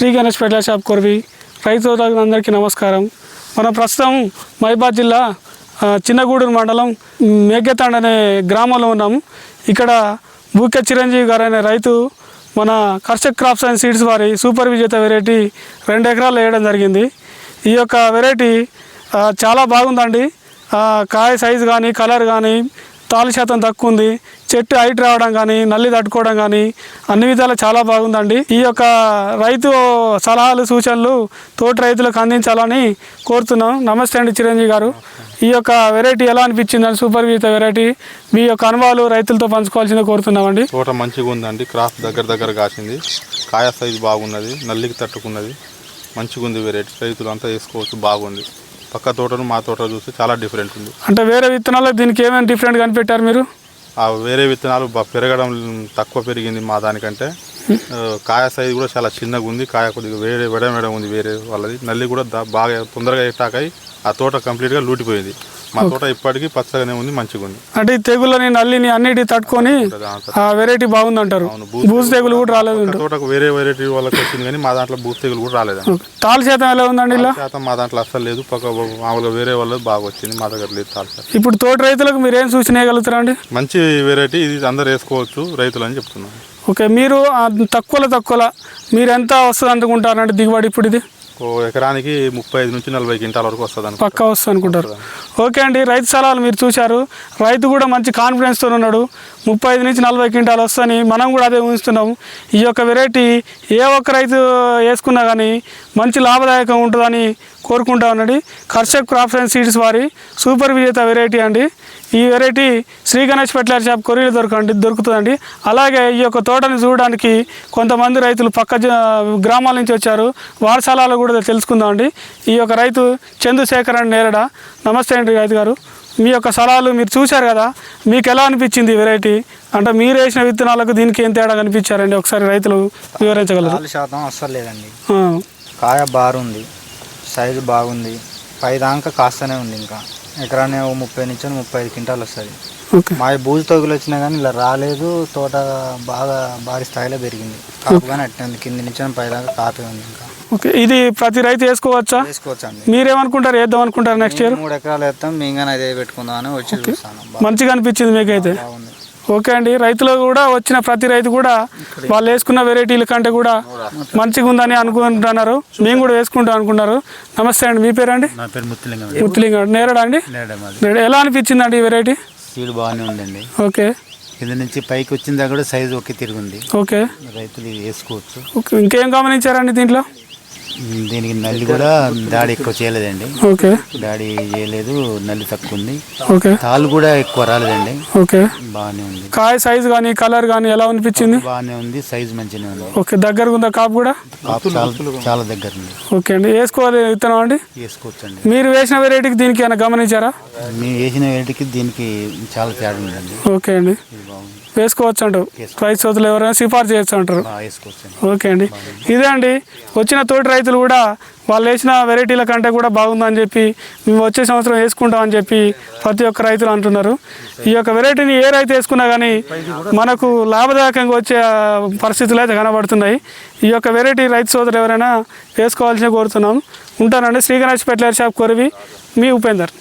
శ్రీ గణేష్ పెట్ల షాప్ కొరవి. రైతు అందరికీ నమస్కారం. మనం ప్రస్తుతం మైబాద్ జిల్లా చిన్నగూడూరు మండలం మేఘతాండ్ అనే గ్రామంలో ఉన్నాము ఇక్కడ బూకె చిరంజీవి గారు అనే రైతు మన కర్షక్ క్రాప్స్ అండ్ సీడ్స్ వారి సూపర్ విజేత వెరైటీ రెండు ఎకరాలు వేయడం జరిగింది. ఈ యొక్క వెరైటీ చాలా బాగుందండి. కాయ సైజు కానీ కలర్ కానీ తాళు శాతం తక్కువ ఉంది చెట్టు హైట్ రావడం కానీ నల్లి తట్టుకోవడం కానీ అన్ని విధాలు చాలా బాగుందండి. ఈ యొక్క రైతు సలహాలు సూచనలు తోటి రైతులకు అందించాలని కోరుతున్నాం. నమస్తే అండి చిరంజీవి గారు. ఈ యొక్క వెరైటీ ఎలా అనిపించిందని సూపర్ విజేత వెరైటీ. మీ యొక్క అనుభవాలు రైతులతో పంచుకోవాల్సిందే కోరుతున్నామండి. తోట మంచిగా ఉందండి. క్రాప్ దగ్గర దగ్గర కాసింది. కాయ సైజు బాగున్నది. నల్లికి తట్టుకున్నది. మంచిగా ఉంది వెరైటీ. రైతులు అంతా వేసుకోవచ్చు. బాగుంది. పక్క తోటను మా తోట చూస్తే చాలా డిఫరెంట్ ఉంది. అంటే వేరే విత్తనాల్లో దీనికి ఏమైనా డిఫరెంట్ కనిపెట్టారు మీరు? ఆ వేరే విత్తనాలు పెరగడం తక్కువ పెరిగింది మా దానికంటే. కాయ సైజు కూడా చాలా చిన్నగా ఉంది. కాయ కొద్దిగా వేరే వెడం వెడం ఉంది వేరే వాళ్ళది. నల్లి కూడా బాగా తొందరగా అయ్యి ఆ తోట కంప్లీట్గా లూటిపోయింది. మా తోట ఇప్పటికీ పచ్చగానే ఉంది మంచిగా ఉంది. అంటే ఈ తెగుళ్ళని నల్లిని అన్నిటి తట్టుకొని ఆ వెరైటీ బాగుందంటారు. అవును, బూజు బూజు తెగులు కూడా రాలేదు తోటకు వేరే వెరైటీ వాళ్ళకి వచ్చింది కానీ మా దాంట్లో బూత్ తెగులు కూడా రాలేదండి తాళ శాతం ఎలా ఉందండి ఇలా? శాతం మా దాంట్లో అస్సలు లేదు. పక్క మామూలుగా వేరే వాళ్ళది బాగా వచ్చింది మా దగ్గర లేదు తాల్ శాతం. ఇప్పుడు తోటి రైతులకు మీరు ఏం సూచన వేయగలుగుతారండి మంచి వెరైటీ ఇది అందరు వేసుకోవచ్చు రైతులు అని చెప్తున్నాను. ఓకే మీరు తక్కువలో తక్కువలో మీరు ఎంత వస్తుంది అనుకుంటారంటే దిగుబడి ఇప్పుడు ఇది? ఎకరానికి ముప్పై ఐదు నుంచి నలభై క్వింటాల వరకు వస్తుంది పక్కా వస్తుంది అనుకుంటారు. ఓకే అండి రైతు సలహాలు మీరు చూశారు. రైతు కూడా మంచి కాన్ఫిడెన్స్తో ఉన్నాడు. ముప్పై ఐదు నుంచి నలభై క్వింటాలు వస్తాయని మనం కూడా అదే ఊహిస్తున్నాం. ఈ యొక్క వెరైటీ ఏ ఒక్క రైతు వేసుకున్నా కానీ మంచి లాభదాయకం ఉంటుందని కోరుకుంటా ఉన్నాడు కర్షక్ క్రాప్స్ అండ్ సీడ్స్ వారి సూపర్ విజేత వెరైటీ అండి. ఈ variety Shri Ganesh fertiliser shop కొరియలు దొరకండి దొరుకుతుందండి. అలాగే ఈ యొక్క తోటని చూడడానికి కొంతమంది రైతులు పక్క గ్రామాల నుంచి వచ్చారు. వారి సలహాలు కూడా తెలుసుకుందామండి ఈ యొక్క రైతు చంద్రశేఖర్ అండి నేరడ నమస్తే అండి రైతు గారు. మీ యొక్క సలహాలు మీరు చూశారు కదా మీకు ఎలా అనిపించింది వెరైటీ? అంటే మీరు వేసిన విత్తనాలకు దీనికి ఏం తేడా కనిపించారండి? ఒకసారి రైతులు వివరించగలరు? శాతం అస్సలు లేదండి. కాయ బారుంది సైజు బాగుంది. పై దాకా కాస్తూనే ఉంది ఇంకా. ఎకరానే ఓ ముప్పై నుంచి ముప్పై ఐదు క్వింటాలు వస్తుంది. ఓకే. మా బూజు తగులు వచ్చినా కానీ ఇలా రాలేదు. తోట బాగా భారీ స్థాయిలో పెరిగింది. కాపు కానీ అట్టే ఉంది. కింది నుంచి పై దాకా కాపే ఉంది ఇంకా. ఓకే. ఇది ప్రతి రైతు వేసుకోవచ్చా? వేసుకోవచ్చు అండి. మీరేమనుకుంటారు? వేద్దాం అనుకుంటారు నెక్స్ట్ ఇయర్ మూడు ఎకరాలు వేస్తాం. మేము కానీ అదే పెట్టుకుందాం అని వచ్చి చూస్తాను. మంచిగా అనిపించింది మీకైతే? బాగుంది. ఓకే అండి. రైతులు కూడా వచ్చిన ప్రతి రైతు కూడా వాళ్ళు వేసుకున్న వెరైటీల కంటే కూడా మంచిగా ఉందని అనుకుంటున్నారు. మేము కూడా వేసుకుంటాం అనుకున్నారు నమస్తే అండి. మీ పేరు అండి. ముత్తులింగం. నేరడా అండి. ఎలా అనిపించింది అండి ఈ వెరైటీ? సీడ్ బాగానే ఉందండి. ఓకే. కింద నుంచి పైకి వచ్చిన దాకా కూడా సైజు ఒకే తిరిగింది. ఓకే. రైతులు వేసుకోవచ్చు. ఓకే. ఇంకేం గమనించారండి దీంట్లో? దీనికి నల్లి కూడా దాడి ఎక్కువ చేయలేదండి. ఓకే. దాడి చేయలేదు నల్లి తక్కువ ఉంది ఓకే. తాళ్ళు కూడా ఎక్కువ రాలేదండి. ఓకే. బాగానే ఉంది. కాయ సైజ్ కానీ కలర్ కానీ ఎలా అనిపించింది? బాగానే ఉంది సైజు మంచిగానే ఉంది. ఓకే దగ్గరగా ఉందా కాపు కూడా? కాపు చాలా చాలా దగ్గర ఉంది. ఓకే అండి. వేసుకోవాలి విత్తనం అండి? వేసుకోవచ్చు అండి మీరు వేసిన వెరైటీకి దీనికి ఏమైనా గమనించారా? మేము వేసిన వేటికి దీనికి చాలా తేడా ఉందండి. ఓకే అండి. ఇది బాగుంది. వేసుకోవచ్చు అంటారు. రైతు సోదరులు ఎవరైనా సిఫార్సు చేయొచ్చు అంటారు. ఓకే అండి. ఇదే అండి వచ్చిన తోటి రైతులు కూడా వాళ్ళు వేసిన వెరైటీల కంటే కూడా బాగుందని చెప్పి మేము వచ్చే సంవత్సరం వేసుకుంటామని చెప్పి ప్రతి ఒక్క రైతులు అంటున్నారు. ఈ యొక్క వెరైటీని ఏ రైతు వేసుకున్నా కానీ మనకు లాభదాయకంగా వచ్చే పరిస్థితులు అయితే కనబడుతున్నాయి. ఈ యొక్క వెరైటీ రైతు సోదరులు ఎవరైనా వేసుకోవాల్సిన కోరుతున్నాం. ఉంటానండి. శ్రీ గణేష్ పెట్లర్ షాప్ కొరివి. మీ ఉపేందర్.